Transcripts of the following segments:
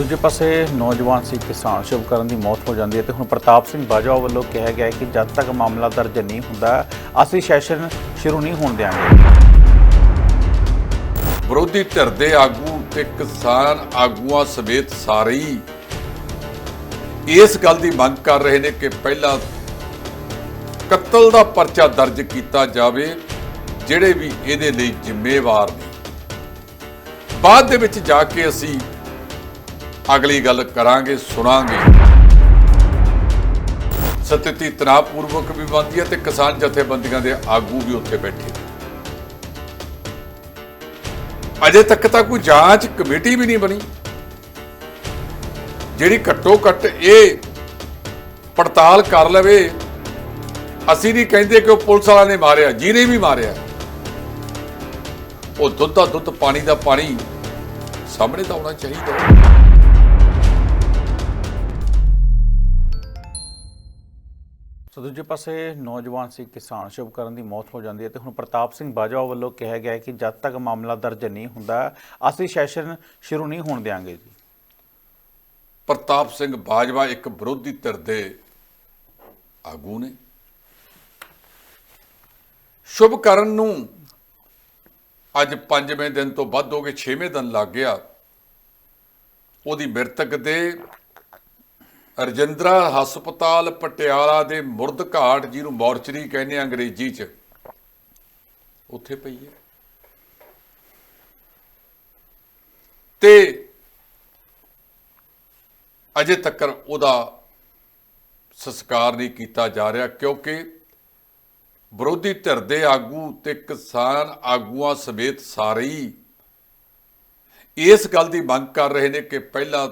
ਦੂਜੇ ਪਾਸੇ ਨੌਜਵਾਨ ਸੀ ਕਿਸਾਨ, ਸ਼ੁਭਕਰਨ ਦੀ ਮੌਤ ਹੋ ਜਾਂਦੀ ਹੈ ਤੇ ਹੁਣ ਪ੍ਰਤਾਪ ਸਿੰਘ ਬਾਜਵਾ ਵੱਲੋਂ ਕਿਹਾ ਗਿਆ ਹੈ ਕਿ ਜਦ ਤੱਕ ਮਾਮਲਾ ਦਰਜ ਨਹੀਂ ਹੁੰਦਾ, ਅਸੀਂ ਸੈਸ਼ਨ ਸ਼ੁਰੂ ਨਹੀਂ ਹੋਣ ਦਿਆਂਗੇ। ਵਿਰੋਧੀ ਧਿਰ ਦੇ ਆਗੂ ਤੇ ਕਿਸਾਨ ਆਗੂਆਂ ਸਮੇਤ ਸਾਰੇ ਹੀ ਇਸ ਗੱਲ ਦੀ ਮੰਗ ਕਰ ਰਹੇ ਨੇ ਕਿ ਪਹਿਲਾਂ ਕਤਲ ਦਾ ਪਰਚਾ ਦਰਜ ਕੀਤਾ ਜਾਵੇ, ਜਿਹੜੇ ਵੀ ਇਹਦੇ ਲਈ ਜ਼ਿੰਮੇਵਾਰ ਨੇ। ਬਾਅਦ ਦੇ ਵਿੱਚ ਜਾ ਕੇ ਅਸੀਂ ਅਗਲੀ ਗੱਲ ਕਰਾਂਗੇ, ਸੁਣਾਂਗੇ। ਸਥਿਤੀ ਤਣਾਅਪੂਰਵਕ ਵੀ ਬਣਦੀ ਹੈ ਤੇ ਕਿਸਾਨ ਜਥੇਬੰਦੀਆਂ ਦੇ ਆਗੂ ਵੀ ਉੱਥੇ ਬੈਠੇ ਅਜੇ ਤੱਕ ਤਾਂ ਕੋਈ ਜਾਂਚ ਕਮੇਟੀ ਵੀ ਨਹੀਂ ਬਣੀ। ਜਿਹੜੀ ਘੱਟੋ ਘੱਟ ਇਹ ਪੜਤਾਲ ਕਰ ਲਵੇ, ਅਸੀਂ ਨਹੀਂ ਕਹਿੰਦੇ ਕਿ ਉਹ ਪੁਲਿਸ ਵਾਲਾ ਨੇ ਮਾਰਿਆ, ਜਿਹਨੇ ਵੀ ਮਾਰਿਆ। ਉਹ ਦੁੱਧ ਦਾ ਦੁੱਧ, ਪਾਣੀ ਦਾ ਪਾਣੀ ਸਾਹਮਣੇ ਤਾਂ ਆਉਣਾ ਚਾਹੀਦਾ। ਸੋ ਦੂਜੇ ਪਾਸੇ ਨੌਜਵਾਨ ਸੀ ਕਿਸਾਨ ਸ਼ੁਭਕਰਨ ਦੀ ਮੌਤ ਹੋ ਜਾਂਦੀ ਹੈ ਤੇ ਹੁਣ ਪ੍ਰਤਾਪ ਸਿੰਘ ਬਾਜਵਾ ਵੱਲੋਂ ਕਿਹਾ ਗਿਆ ਹੈ ਕਿ ਜਦ ਤੱਕ ਮਾਮਲਾ ਦਰਜ ਨਹੀਂ ਹੁੰਦਾ, ਅਸੀਂ ਸੈਸ਼ਨ ਸ਼ੁਰੂ ਨਹੀਂ ਹੋਣ ਦੇਵਾਂਗੇ ਜੀ। ਪ੍ਰਤਾਪ ਸਿੰਘ ਬਾਜਵਾ ਇੱਕ ਵਿਰੋਧੀ ਧਿਰ ਦੇ ਆਗੂ ਨੇ। ਸ਼ੁਭਕਰਨ ਨੂੰ ਅੱਜ ਪੰਜਵੇਂ ਦਿਨ ਤੋਂ ਵੱਧ ਹੋ ਗਏ 6ਵੇਂ ਦਿਨ ਲੱਗ ਗਿਆ। ਉਹਦੀ ਮ੍ਰਿਤਕ ਦੇ ਰਜਿੰਦਰਾ ਹਸਪਤਾਲ ਪਟਿਆਲਾ ਦੇ ਮੁਰਦ ਘਾਟ ਜਿਹਨੂੰ ਮੋਰਚਰੀ ਕਹਿੰਦੇ ਆ ਅੰਗਰੇਜ਼ੀ 'ਚ। ਉੱਥੇ ਪਈ ਹੈ। ਤੇ ਅਜੇ ਤੱਕ ਉਹਦਾ ਸੰਸਕਾਰ ਨਹੀਂ ਕੀਤਾ ਜਾ ਰਿਹਾ ਕਿਉਂਕਿ ਵਿਰੋਧੀ ਧਿਰ ਦੇ ਆਗੂ ਤੇ ਕਿਸਾਨ ਆਗੂਆਂ ਸਮੇਤ ਸਾਰੇ ਹੀ ਇਸ ਗੱਲ ਦੀ ਮੰਗ ਕਰ ਰਹੇ ਨੇ ਕਿ ਪਹਿਲਾਂ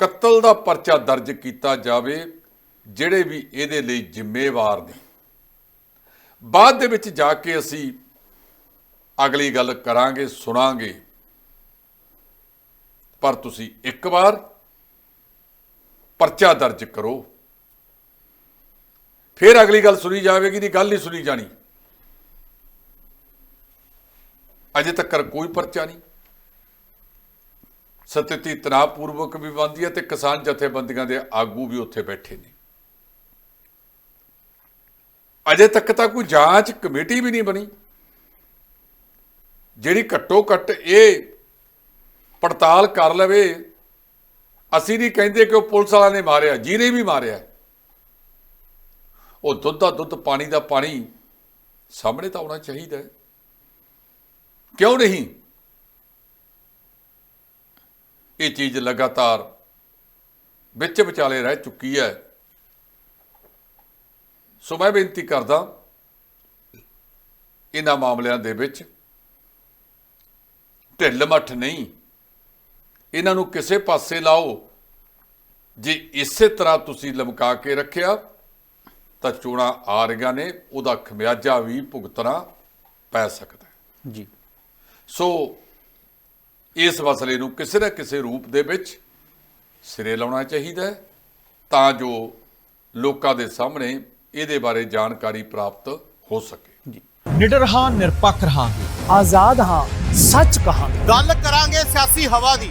ਕਤਲ ਦਾ ਪਰਚਾ ਦਰਜ ਕੀਤਾ ਜਾਵੇ, ਜਿਹੜੇ ਵੀ ਇਹਦੇ ਲਈ ਜ਼ਿੰਮੇਵਾਰ ਨੇ। ਬਾਅਦ ਦੇ ਵਿੱਚ ਜਾ ਕੇ ਅਸੀਂ ਅਗਲੀ ਗੱਲ ਕਰਾਂਗੇ, ਸੁਣਾਂਗੇ। ਪਰ ਤੁਸੀਂ ਇੱਕ ਵਾਰ ਪਰਚਾ ਦਰਜ ਕਰੋ। ਫਿਰ ਅਗਲੀ ਗੱਲ ਸੁਣੀ ਜਾਵੇਗੀ ਦੀ ਗੱਲ ਨਹੀਂ ਸੁਣੀ ਜਾਣੀ। ਅਜੇ ਤੱਕ ਕੋਈ ਪਰਚਾ ਨਹੀਂ। ਸਥਿਤੀ ਤਣਾਅਪੂਰਵਕ ਵੀ ਬਣਦੀ ਹੈ ਤੇ ਕਿਸਾਨ ਜਥੇਬੰਦੀਆਂ ਦੇ ਆਗੂ ਵੀ ਉੱਥੇ ਬੈਠੇ ਨੇ। ਅਜੇ ਤੱਕ ਤਾਂ ਕੋਈ ਜਾਂਚ ਕਮੇਟੀ ਵੀ ਨਹੀਂ ਬਣੀ। ਜਿਹੜੀ ਘੱਟੋ ਘੱਟ ਇਹ ਪੜਤਾਲ ਕਰ ਲਵੇ, ਅਸੀਂ ਨਹੀਂ ਕਹਿੰਦੇ ਕਿ ਉਹ ਪੁਲਿਸ ਵਾਲਾ ਨੇ ਮਾਰਿਆ, ਜਿਹਨੇ ਵੀ ਮਾਰਿਆ। ਉਹ ਦੁੱਧ ਦਾ ਦੁੱਧ, ਪਾਣੀ ਦਾ ਪਾਣੀ ਸਾਹਮਣੇ ਤਾਂ ਆਉਣਾ ਚਾਹੀਦਾ ਕਿਉਂ ਨਹੀਂ? ਇਹ ਚੀਜ਼ ਲਗਾਤਾਰ ਵਿੱਚ ਵਿਚਾਲੇ ਰਹਿ ਚੁੱਕੀ ਹੈ। ਸੋ ਮੈਂ ਬੇਨਤੀ ਕਰਦਾ ਇਹਨਾਂ ਮਾਮਲਿਆਂ ਦੇ ਵਿੱਚ ਢਿੱਲ ਮੱਠ ਨਹੀਂ। ਇਹਨਾਂ ਨੂੰ ਕਿਸੇ ਪਾਸੇ ਲਾਓ। ਜੇ ਇਸੇ ਤਰ੍ਹਾਂ ਤੁਸੀਂ ਲਮਕਾ ਕੇ ਰੱਖਿਆ ਤਾਂ ਚੋਣਾਂ ਆ ਰਹੀਆਂ ਨੇ ਉਹਦਾ ਖਮਿਆਜਾ ਵੀ ਭੁਗਤਣਾ ਪੈ ਸਕਦਾ ਜੀ। ਸੋ ਇਸ ਮਸਲੇ ਨੂੰ ਕਿਸੇ ਨਾ ਕਿਸੇ ਰੂਪ ਦੇ ਵਿੱਚ ਸਿਰੇ ਲਾਉਣਾ ਚਾਹੀਦਾ ਹੈ ਤਾਂ ਜੋ ਲੋਕਾਂ ਦੇ ਸਾਹਮਣੇ ਇਹਦੇ ਬਾਰੇ ਜਾਣਕਾਰੀ ਪ੍ਰਾਪਤ ਹੋ ਸਕੇ। ਜੀ। ਨਿਡਰ ਹਾਂ ਨਿਰਪੱਖ ਰਹਾਂਗੇ। ਆਜ਼ਾਦ ਹਾਂ ਸੱਚ ਕਹਾਂਗੇ। ਗੱਲ ਕਰਾਂਗੇ ਸਿਆਸੀ ਹਵਾ ਦੀ।